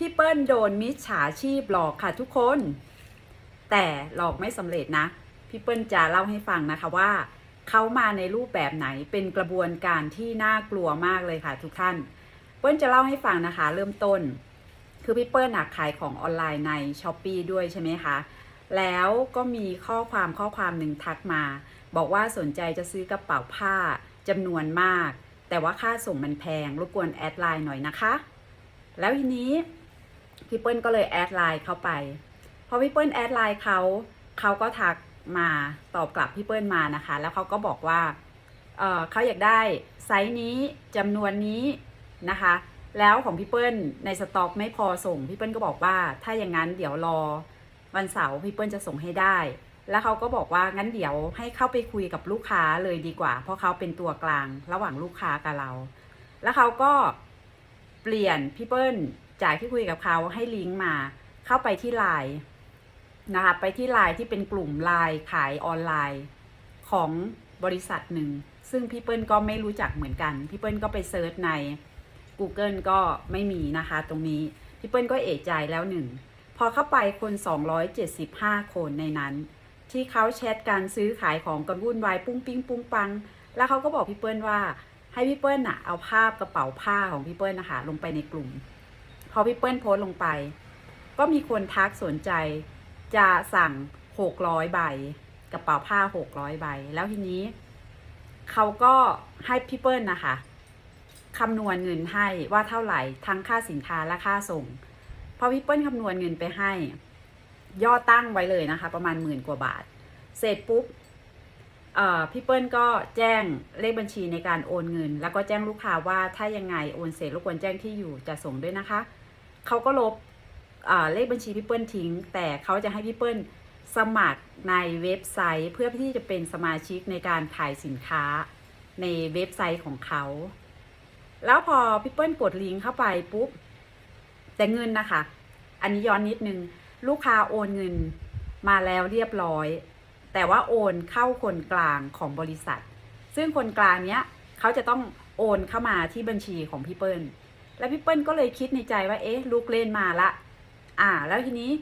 พี่เปิ้ลโดนมิจฉาชีพหลอกค่ะทุกคน แต่หลอกไม่สำเร็จนะ พี่เปิ้ลจะเล่าให้ฟังนะคะว่า เขามาในรูปแบบไหนเป็นกระบวนการที่น่ากลัวมากเลยค่ะทุกท่าน เปิ้ลจะเล่าให้ฟังนะคะ เริ่มต้น คือพี่เปิ้ลนะขายของออนไลน์ใน s h อ p e e ด้วยใช่ไหมคะแล้วก็มีข้อความข้อความหนึ่งทักมา บอกว่าสนใจจะซื้อกระเป๋าผ้าจำนวนมาก แต่ว่าค่าส่งมันแพงรบกวนแอดไลน์หน่อยนะคะ แล้วทีนี้ พี่เปิ้ลก็เลยแอดไลน์เข้าไปพอพี่เปิ้ลแอดไลน์เขาเขาก็ทักมาตอบกลับพี่เปิ้ลมานะคะ แล้วเขาก็บอกว่าเเขาอยากได้ไซส์นี้จำนวนนี้นะคะ แล้วของพี่เปิ้ลในสต็อกไม่พอส่งพี่เปิ้ลก็บอกว่า ถ้าอย่างนั้นเดี๋ยวรอวันเสาร์พี่เปิ้ลจะส่งให้ได้ แล้วเขาก็บอกว่างั้นเดี๋ยวให้เข้าไปคุยกับลูกค้าเลยดีกว่า เพราะเขาเป็นตัวกลางระหว่างลูกค้ากับเรา แล้วเขาก็เปลี่ยนพี่เปิ้ล จากที่คุยกับเขาให้ลิงก์มา เข้าไปที่ไลน์นะคะไปที่ไลน์ที่เป็นกลุ่มไลน์ขายออนไลน์ของบริษัทหนึ่ง ซึ่งพี่เปิ้ลก็ไม่รู้จักเหมือนกัน พี่เปิ้ลก็ไปเซิร์ชใน Google ก็ไม่มีนะคะตรงนี้ พี่เปิ้ลก็เอะใจแล้วหนึ่ง พอเข้าไปคน 275 คนในนั้น ที่เขาแชทการซื้อขายของกันวุ่นวายปุ้งปิ้งปุ้งปัง แล้วเขาก็บอกพี่เปิ้ลว่าให้พี่เปิ้ลน่ะเอาภาพกระเป๋าผ้าของพี่เปิ้ลนะคะลงไปในกลุ่ม อพี่เปิ้ลโพสต์ลงไป ก็มีคนทักสนใจ จะสั่ง600ใบกระเป๋าผ้า600ใบ แล้วทีนี้ เขาก็ให้พี่เปิ้ลนะคะคำนวณเงินให้ว่าเท่าไหร่ทั้งค่าสินค้าและค่าส่งพอพี่เปิ้ลคำนวณเงินไปให้ ย่อตั้งไว้เลยนะคะ ประมาณหมื่นกว่าบาท เสร็จปุ๊บพี่เปิ้ลก็แจ้งเลขบัญชีในการโอนเงิน แล้วก็แจ้งลูกค้าว่าถ้ายังไงโอนเสร็จรบกวนแจ้งที่อยู่จะส่งด้วยนะคะ เขาก็ลบเอ่อเลขบัญชีพี่เปิ้ลทิ้ง แต่เขาจะให้พี่เปิ้ลสมัครในเว็บไซต์เพื่อที่จะเป็นสมาชิกในการขายสินค้าในเว็บไซต์ของเขา แล้วพอพี่เปิ้ลกดลิงก์เข้าไปปุ๊บ แต่เงินนะคะ อันนี้ย้อนนิดนึง ลูกค้าโอนเงินมาแล้วเรียบร้อย แต่ว่าโอนเข้าคนกลางของบริษัท ซึ่งคนกลางเนี้ยเขาจะต้องโอนเข้ามาที่บัญชีของพี่เปิ้ล แล้วพี่เปิ้ลก็เลยคิดในใจว่าเอ๊ะลูกเล่นมาละ อ่า แล้วทีนี้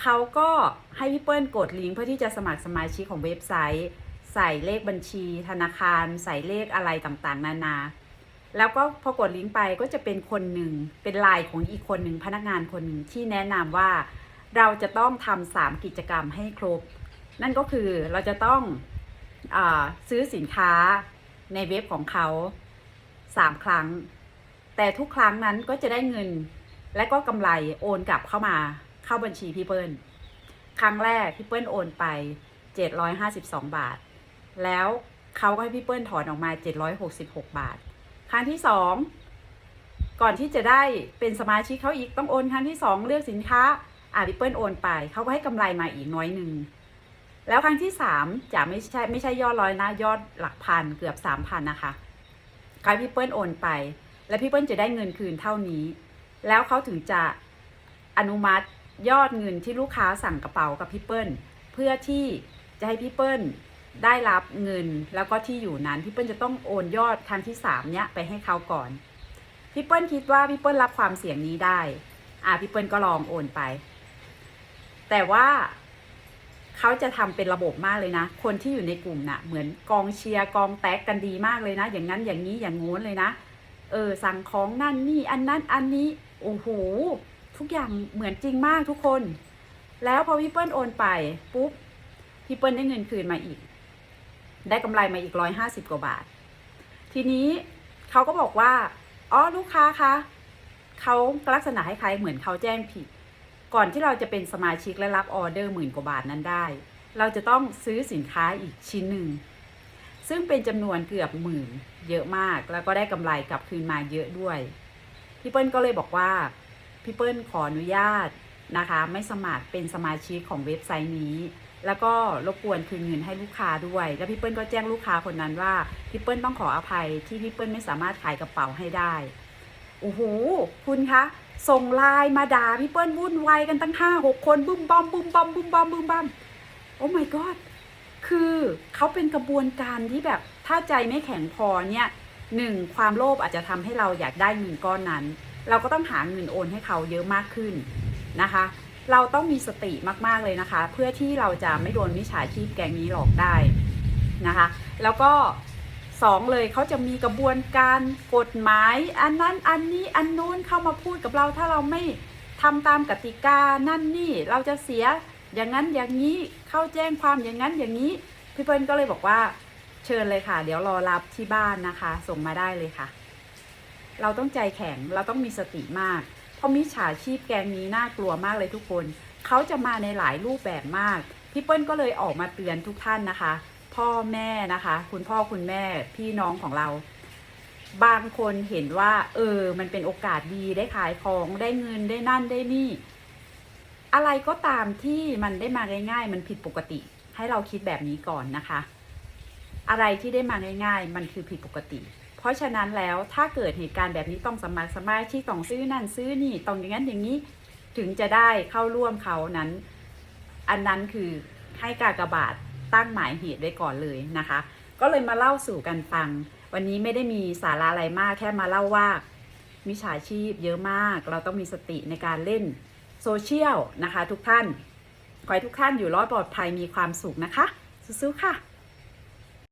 เขาก็ให้พี่เปิ้ลกดลิงก์เพื่อที่จะสมัครสมาชิกของเว็บไซต์ ใส่เลขบัญชี ธนาคาร ใส่เลขอะไรต่างๆ นานา แล้วก็พอกดลิงก์ไปก็จะเป็นคนหนึ่งเป็นไลน์ของอีกคนหนึ่งพนักงานคนหนึ่งที่แนะนำว่าเราจะต้องทำสามกิจกรรมให้ครบ นั่นก็คือเราจะต้องอซื้อสินค้าในเว็บของเขาสามครั้ง แต่ทุกครั้งนั้นก็จะได้เงิน และก็กำไรโอนกลับเข้ามาเข้าบัญชีพี่เปิ้ลครั้งแรกพี่เปิ้ลโอนไป 752 บาท แล้วเขาก็ให้พี่เปิ้ลถอนออกมา 766 บาท ครั้งที่สองก่อนที่จะได้เป็นสมาชิกเขาอีกต้องโอนครั้งที่สองเลือกสินค้าอ่าพี่เปิ้ลโอนไปเขาก็ให้กำไรมาอีกน้อยหนึ่งแล้วครั้งที่สามจะไม่ใช่ไม่ใช่ยอดร้อยนะยอดหลักพันเกือบสามพันนะคะใครพี่เปิ้ลโอนไป แล้วพี่เปิ้ลจะได้เงินคืนเท่านี้ แล้วเขาถึงจะอนุมัติยอดเงินที่ลูกค้าสั่งกระเป๋ากับพี่เปิ้ลเพื่อที่จะให้พี่เปิ้ลได้รับเงินแล้วก็ที่อยู่นั้นพี่เปิ้ลจะต้องโอนยอดครั้งที่สามเนี้ยไปให้เขาก่อนพี่เปิ้ลคิดว่าพี่เปิ้ลรับความเสี่ยงนี้ได้ อ่าพี่เปิ้ลก็ลองโอนไป แต่ว่าเขาจะทำเป็นระบบมากเลยนะ คนที่อยู่ในกลุ่มน่ะเหมือนกองเชียร์กองแตกกันดีมากเลยนะ อย่างนั้นอย่างนี้อย่างงู้นเลยนะ เออสั่งของนั่นนี่อันนั้นอันนี้โอ้โหทุกอย่างเหมือนจริงมากทุกคน แล้วพอพี่เปิ้ลโอนไปปุ๊บพี่เปิ้ลได้เงินคืนมาอีก ได้กำไรมาอีกร้อยห้าสิบกว่าบาท ทีนี้เขาก็บอกว่าอ๋อลูกค้าคะเขาลักษณะคล้ายๆเหมือนเขาแจ้งผิด ก่อนที่เราจะเป็นสมาชิกและรับออเดอร์หมื่นกว่าบาทนั้นได้ เราจะต้องซื้อสินค้าอีกชิ้นหนึ่ง ซึ่งเป็นจำนวนเกือบหมื่นเยอะมาก แล้วก็ได้กำไรกลับคืนมาเยอะด้วย พี่เปิ้ลก็เลยบอกว่า พี่เปิ้ลขออนุญาตนะคะ ไม่สมัครเป็นสมาชิกของเว็บไซต์นี้ แล้วก็รบกวนคืนเงินให้ลูกค้าด้วย แล้วพี่เปิ้ลก็แจ้งลูกค้าคนนั้นว่าพี่เปิ้ลต้องขออภัยที่พี่เปิ้ลไม่สามารถขายกระเป๋าให้ได้โอ้โหคุณคะส่งไลน์มาด่าพี่เปิ้ลวุ่นวายกันตั้งห้าหกคนบึ้มบอมบึ้มบอมบึ้มบอมบึ้มบอมโอ้ my god คือเขาเป็นกระบวนการที่แบบถ้าใจไม่แข็งพอเนี่ยหนึ่งความโลภอาจจะทำให้เราอยากได้เงินก้อนนั้น เราก็ต้องหาเงินโอนให้เขาเยอะมากขึ้นนะคะ เราต้องมีสติมากๆเลยนะคะ เพื่อที่เราจะไม่โดนมิจฉาชีพแก๊งนี้หลอกได้นะคะ แล้วก็สองเลยเขาจะมีกระบวนการกฎหมาย อันนั้นอันนี้อันนู้นเข้ามาพูดกับเราถ้าเราไม่ทำตามกติกานั่นนี่เราจะเสีย อย่างนั้นอย่างนี้เข้าแจ้งความอย่างนั้นอย่างนี้ พี่เปิ้ลก็เลยบอกว่า เชิญเลยค่ะ เดี๋ยวรอรับที่บ้านนะคะ ส่งมาได้เลยค่ะ เราต้องใจแข็งเราต้องมีสติมาก เพราะมิจฉาชีพแกงนี้น่ากลัวมากเลยทุกคนเขาจะมาในหลายรูปแบบมากพี่เปิ้ลก็เลยออกมาเตือนทุกท่านนะคะ พ่อแม่นะคะ คุณพ่อคุณแม่พี่น้องของเรา บางคนเห็นว่า เออ มันเป็นโอกาสดีได้ขายของได้เงินได้นั่นได้นี่ อะไรก็ตามที่มันได้มาง่าย ๆ มันผิดปกติ ให้เราคิดแบบนี้ก่อนนะคะ อะไรที่ได้มาง่าย ๆ มันคือผิดปกติ เพราะฉะนั้นแล้วถ้าเกิดเหตุการณ์แบบนี้ต้องสมัครสมาชิกต้องซื้อนั่นซื้อนี่ต้องอย่างนั้นอย่างนี้ถึงจะได้เข้าร่วมเขานั้น อันนั้นคือให้กากบาทตั้งหมายเหตุไว้ก่อนเลยนะคะ ก็เลยมาเล่าสู่กันฟัง วันนี้ไม่ได้มีสาระอะไรมากแค่มาเล่าว่ามิจฉาชีพเยอะมาก เราต้องมีสติในการเล่น โซเชียลนะคะ ทุกท่าน ขอให้ทุกท่านอยู่รอดปลอดภัยมีความสุขนะคะสู้ๆค่ะ